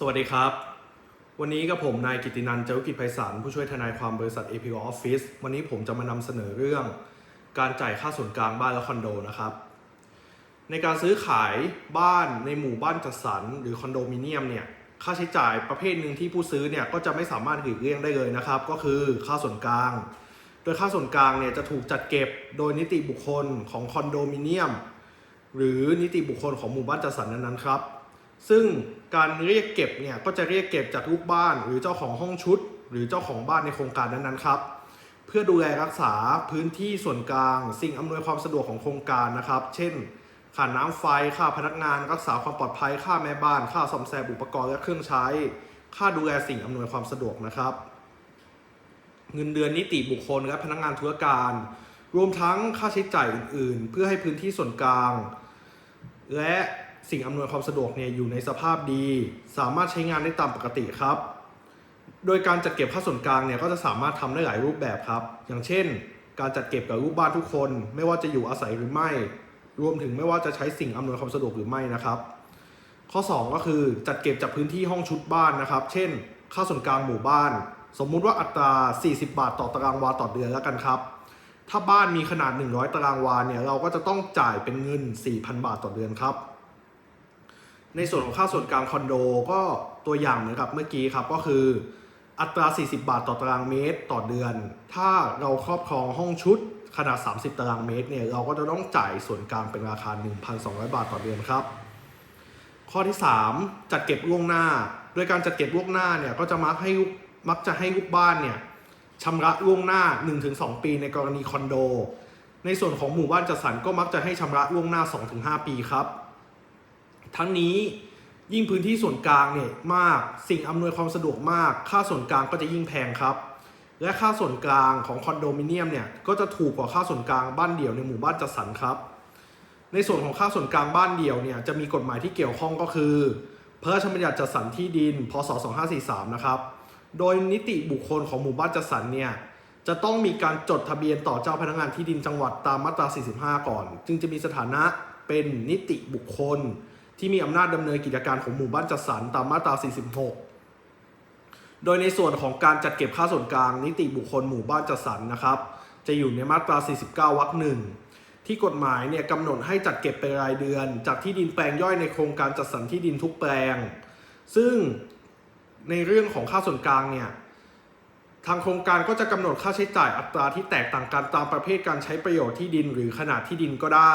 สวัสดีครับ วันนี้กับผมนายกิตินันท์เจ้ากิจไพศาลผู้ช่วยทนายความบริษัท APO Office วันนี้ผมจะมานำเสนอเรื่อง การจ่ายค่าส่วนกลางบ้านและคอนโดนะครับ ในการซื้อขายบ้านในหมู่บ้านจัดสรรหรือคอนโดมิเนียมเนี่ยค่าใช้จ่ายประเภทหนึ่งที่ผู้ซื้อเนี่ยก็จะไม่สามารถหลีกเลี่ยงได้เลยนะครับ ก็คือค่าส่วนกลาง โดยค่าส่วนกลางเนี่ยจะถูกจัดเก็บโดยนิติบุคคลของคอนโดมิเนียม หรือนิติบุคคลของหมู่บ้านจัดสรรนั้นๆครับ ซึ่งการเรียกเก็บเนี่ยก็จะเรียกเก็บจากลูกบ้านหรือเจ้าของห้องชุด หรือเจ้าของบ้านในโครงการนั้นๆครับ เพื่อดูแลรักษาพื้นที่ส่วนกลาง สิ่งอำนวยความสะดวกของโครงการนะครับ เช่นค่าน้ำไฟค่าพนักงาน รักษาความปลอดภัยค่าแม่บ้าน ค่าซ่อมแซมอุปกรณ์และเครื่องใช้ ค่าดูแลสิ่งอำนวยความสะดวกนะครับ เงินเดือนนิติบุคคลและพนักงานธุรการ รวมทั้งค่าใช้จ่ายอื่น ๆ เพื่อให้พื้นที่ส่วนกลาง และ สิ่งอำนวยความสะดวกเนี่ยอยู่ในสภาพดี สามารถใช้งานได้ตามปกติครับ โดยการจัดเก็บค่าส่วนกลางเนี่ยก็จะสามารถทำได้หลายรูปแบบครับ อย่างเช่น การจัดเก็บกับลูกบ้านทุกคน ไม่ว่าจะอยู่อาศัยหรือไม่ รวมถึงไม่ว่าจะใช้สิ่งอำนวยความสะดวกหรือไม่นะครับ ข้อ 2 ก็คือจัดเก็บจากพื้นที่ห้องชุดบ้านนะครับ เช่น ค่าส่วนกลางหมู่บ้าน สมมุติว่าอัตรา 40 บาท ต่อตารางวาต่อเดือนแล้วกันครับถ้าบ้านมีขนาด 100 ตารางวาเนี่ย เราก็จะต้องจ่ายเป็นเงิน 4,000 บาทต่อเดือนครับ ในส่วนของค่าส่วนกลางคอนโดก็ตัวอย่างเหมือนกับเมื่อกี้ครับก็คือ อัตรา 40 บาทต่อตารางเมตรต่อเดือน ถ้าเราครอบครองห้องชุดขนาด 30 ตารางเมตรเนี่ยเราก็จะต้องจ่ายส่วนกลางเป็นราคา 1,200 บาทต่อเดือนครับ ข้อที่ 3 จัดเก็บล่วงหน้า โดยการจัดเก็บล่วงหน้าเนี่ยก็จะมักให้มักจะให้ลูกบ้านเนี่ยชำระล่วงหน้า 1-2 ปีในกรณีคอนโด ในส่วนของหมู่บ้านจัดสรรก็มักจะให้ชำระล่วงหน้า 2-5 ปีครับ ทั้งนี้ยิ่งพื้นที่ส่วนกลางเนี่ยมากสิ่งอำนวยความสะดวกมาก ค่าส่วนกลางก็จะยิ่งแพงครับ และค่าส่วนกลางของคอนโดมิเนียมเนี่ยก็จะถูกกว่าค่าส่วนกลางบ้านเดี่ยวในหมู่บ้านจัดสรรครับ ในส่วนของค่าส่วนกลางบ้านเดี่ยวเนี่ยจะมีกฎหมายที่เกี่ยวข้องก็คือพระราชบัญญัติจัดสรรที่ดิน พศ 2543 นะครับ โดยนิติบุคคลของหมู่บ้านจัดสรรเนี่ยจะต้องมีการจดทะเบียนต่อเจ้าพนักงานที่ดินจังหวัดตามมาตรา 45 ก่อน จึงจะมีสถานะเป็นนิติบุคคล ที่มีอำนาจดำเนินกิจการของหมู่บ้านจัดสรรตามมาตรา 46 โดยในส่วนของการจัดเก็บค่าส่วนกลางนิติบุคคลหมู่บ้านจัดสรรนะครับ จะอยู่ในมาตรา 49 วรรคหนึ่งที่กฎหมายเนี่ยกำหนดให้จัดเก็บเป็นรายเดือน จากที่ดินแปลงย่อยในโครงการจัดสรรที่ดินทุกแปลง ซึ่งในเรื่องของค่าส่วนกลางเนี่ยทางโครงการก็จะกำหนดค่าใช้จ่ายอัตราที่แตกต่างกันตามประเภทการใช้ประโยชน์ที่ดินหรือขนาดที่ดินก็ได้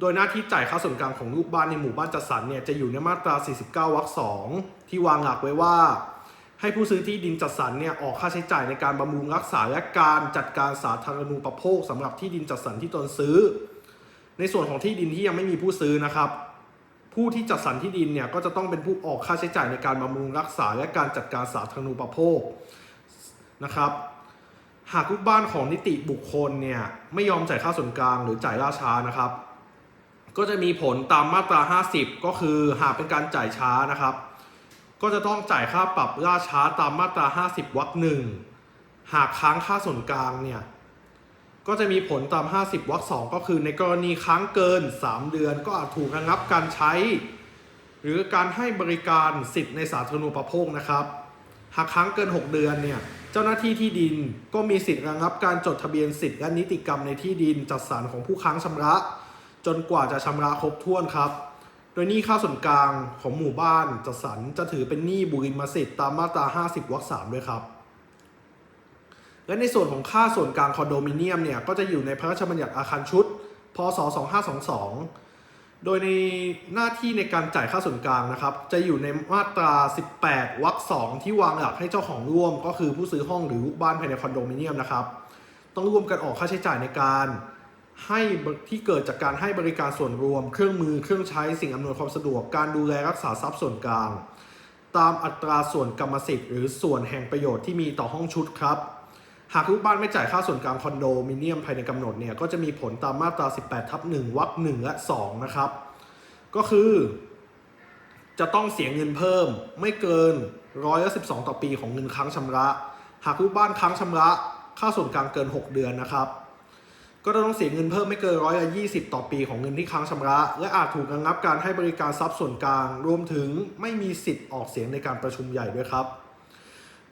โดยหน้าที่จ่ายค่าส่วนกลางของลูกบ้านในหมู่บ้านจัดสรรเนี่ยจะอยู่ในมาตรา 49 วรรค 2 ที่วางหลักไว้ว่า ให้ผู้ซื้อที่ดินจัดสรรเนี่ยออกค่าใช้จ่ายในการบำรุงรักษาและการจัดการสาธารณูปโภคสำหรับที่ดินจัดสรรที่ตนซื้อ ในส่วนของที่ดินที่ยังไม่มีผู้ซื้อนะครับ ผู้ที่จัดสรรที่ดินเนี่ยก็จะต้องเป็นผู้ออกค่าใช้จ่ายในการบำรุงรักษาและการจัดการสาธารณูปโภคนะครับหากลูกบ้านของนิติบุคคลเนี่ยไม่ยอมจ่ายค่าส่วนกลางหรือจ่ายล่าช้านะครับ ก็จะมีผลตามมาตรา 50 ก็คือหากเป็นการจ่ายช้านะครับ ก็จะต้องจ่ายค่าปรับล่าช้าตามมาตรา 50วรรคหนึ่งหากค้างค่าส่วนกลางเนี่ยก็จะมีผลตาม 50วรรคสองก็คือในกรณีค้างเกิน 3 เดือน ก็อาจถูกระงับการใช้ หรือการให้บริการสิทธิ์ในสาธารณูปโภคนะครับ หากค้างเกิน 6 เดือนเนี่ยเจ้าหน้าที่ที่ดินก็มีสิทธิ์ระงับการจดทะเบียนสิทธิ์และนิติกรรมในที่ดินจัดสรรของผู้ค้างชำระ จนกว่าจะชำระครบถ้วนครับ โดยหนี้ค่าส่วนกลางของหมู่บ้านจัดสรรจะถือเป็นหนี้บุริมสิทธิ์ตามมาตรา 50วรรค3ด้วยครับ และในส่วนของค่าส่วนกลางคอนโดมิเนียมเนี่ยก็จะอยู่ในพระราชบัญญัติอาคารชุด พศ 2522 โดยในหน้าที่ในการจ่ายค่าส่วนกลางนะครับ จะอยู่ในมาตรา 18วรรค2ที่วางหลักให้เจ้าของร่วม ก็คือผู้ซื้อห้องหรือลูกบ้านภายในคอนโดมิเนียมนะครับ ต้องร่วมกันออกค่าใช้จ่ายในการ ให้ที่เกิดจากการให้บริการส่วนรวม เครื่องมือเครื่องใช้สิ่งอำนวยความสะดวก การดูแลรักษาทรัพย์ส่วนกลาง ตามอัตราส่วนกรรมสิทธิ์หรือส่วนแห่งประโยชน์ที่มีต่อห้องชุดครับ หากลูกบ้านไม่จ่ายค่าส่วนกลางคอนโดมิเนียมภายในกำหนดเนี่ยก็จะมีผลตามมาตรา 18ทับ1วรรค1และ 2 นะครับ ก็คือ จะต้องเสียเงินเพิ่มไม่เกินร้อยละ12 ต่อปีของเงินค้างชำระ หากลูกบ้านค้างชำระค่าส่วนกลางเกิน 6 เดือนนะครับ ก็จะต้องเสียเงินเพิ่มไม่เกินร้อยละ20ต่อปีของเงินที่ค้างชำระ และอาจถูกระงับการให้บริการทรัพย์ส่วนกลาง รวมถึงไม่มีสิทธิ์ออกเสียงในการประชุมใหญ่ด้วยครับ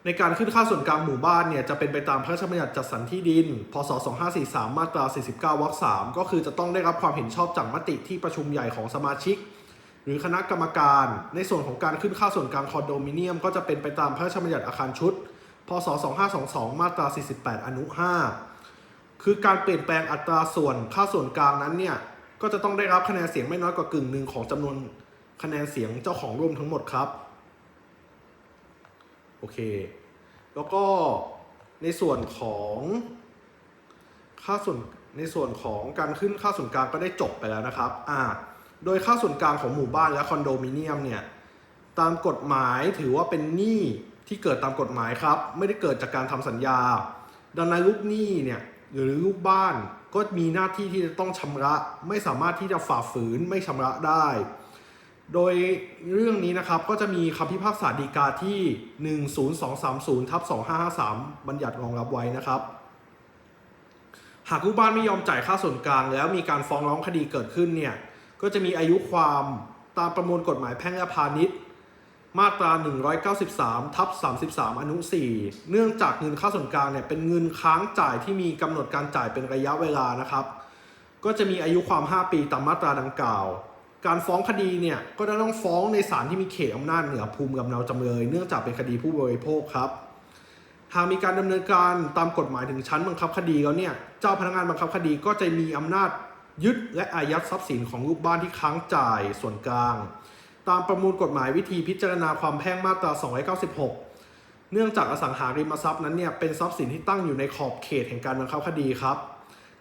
ในการขึ้นค่าส่วนกลางหมู่บ้านเนี่ยจะเป็นไปตามพระราชบัญญัติจัดสรรที่ดิน พศ 2543 มาตรา 49 วรรค 3 ก็คือจะต้องได้รับความเห็นชอบจากมติที่ประชุมใหญ่ของสมาชิก หรือคณะกรรมการ ในส่วนของการขึ้นค่าส่วนกลางคอนโดมิเนียม ก็จะเป็นไปตามพระราชบัญญัติอาคารชุด พศ 2522 มาตรา 48 อนุ 5 คือการเปลี่ยนแปลงอัตราส่วนค่าส่วนกลางนั้นเนี่ย ก็จะต้องได้รับคะแนนเสียงไม่น้อยกว่ากึ่งหนึ่งของจำนวนคะแนนเสียงเจ้าของร่วมทั้งหมดครับ โอเค แล้วก็ในส่วนของค่าส่วนในส่วนของการขึ้นค่าส่วนกลางก็ได้จบไปแล้วนะครับ อ่า โดยค่าส่วนกลางของหมู่บ้านและคอนโดมิเนียมเนี่ย ตามกฎหมายถือว่าเป็นหนี้ที่เกิดตามกฎหมายครับ ไม่ได้เกิดจากการทำสัญญา ดังนั้นลูกหนี้เนี่ย หรือลูกบ้านก็มีหน้าที่ที่จะต้องชำระไม่สามารถที่จะฝ่าฝืนไม่ชำระได้ โดยเรื่องนี้นะครับก็จะมีคำพิพากษาฎีกาที่ 10230ทับ2553 บัญญัติรองรับไว้นะครับ หากลูกบ้านไม่ยอมจ่ายค่าส่วนกลาง แล้วมีการฟ้องร้องคดีเกิดขึ้นเนี่ยก็จะมีอายุความตามประมวลกฎหมายแพ่งและพาณิชย์ มาตรา 193 ทับ 33 อนุ 4 เนื่องจากเงินค่าส่วนกลางเนี่ยเป็นเงินค้างจ่ายที่มีกำหนดการจ่ายเป็นระยะเวลานะครับ ก็จะมีอายุความ 5 ปีตามมาตราดังกล่าว การฟ้องคดีเนี่ยก็จะต้องฟ้องในศาลที่มีเขตอำนาจเหนือภูมิลำเนาจำเลย เนื่องจากเป็นคดีผู้บริโภคครับหากมีการดำเนินการตามกฎหมายถึงชั้นบังคับคดีแล้วเนี่ยเจ้าพนักงานบังคับคดีก็จะมีอำนาจยึดและอายัดทรัพย์สินของลูกบ้านที่ค้างจ่ายส่วนกลาง ตามประมวลกฎหมายวิธีพิจารณาความแพ่งมาตรา 296 เนื่องจากอสังหาริมทรัพย์นั้นเนี่ยเป็นทรัพย์สินที่ตั้งอยู่ในขอบเขตแห่งการบังคับคดีครับ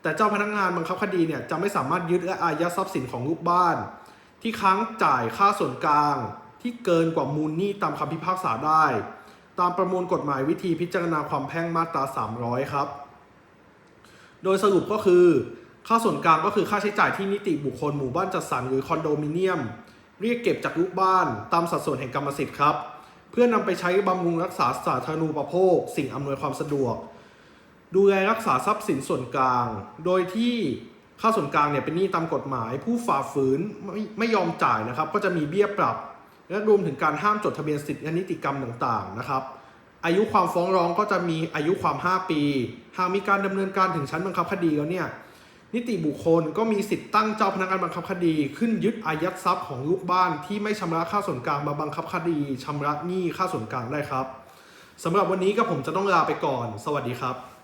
แต่เจ้าพนักงานบังคับคดีเนี่ยจะไม่สามารถยึดและอายัดทรัพย์สินของลูกบ้าน ที่ค้างจ่ายค่าส่วนกลาง ที่เกินกว่ามูลหนี้ตามคำพิพากษาได้ ตามประมวลกฎหมายวิธีพิจารณาความแพ่งมาตรา 300 ครับ โดยสรุปก็คือ ค่าส่วนกลางก็คือค่าใช้จ่ายที่นิติบุคคลหมู่บ้านจัดสรรหรือคอนโดมิเนียม เรียกเก็บจากลูกบ้านตามสัดส่วนแห่งกรรมสิทธิ์ครับ เพื่อนำไปใช้บำรุงรักษาสาธารณูปโภค สิ่งอำนวยความสะดวก ดูแลรักษาทรัพย์สินส่วนกลาง โดยที่ค่าส่วนกลางเนี่ยเป็นหนี้ตามกฎหมาย ผู้ฝ่าฝืนไม่ไม่ยอมจ่ายนะครับ ก็จะมีเบี้ยปรับ และรวมถึงการห้ามจดทะเบียนสิทธินิติกรรมต่างๆนะครับ อายุความฟ้องร้องก็จะมีอายุความ 5 ปี หากมีการดำเนินการถึงชั้นบังคับคดีแล้วเนี่ย นิติบุคคลก็มีสิทธิ์ตั้งเจ้าพนักงานบังคับคดี ขึ้นยึดอายัดทรัพย์ของลูกบ้านที่ไม่ชำระค่าส่วนกลางมาบังคับคดีชำระหนี้ค่าส่วนกลางได้ครับสำหรับวันนี้ก็ผมจะต้องลาไปก่อน สวัสดีครับ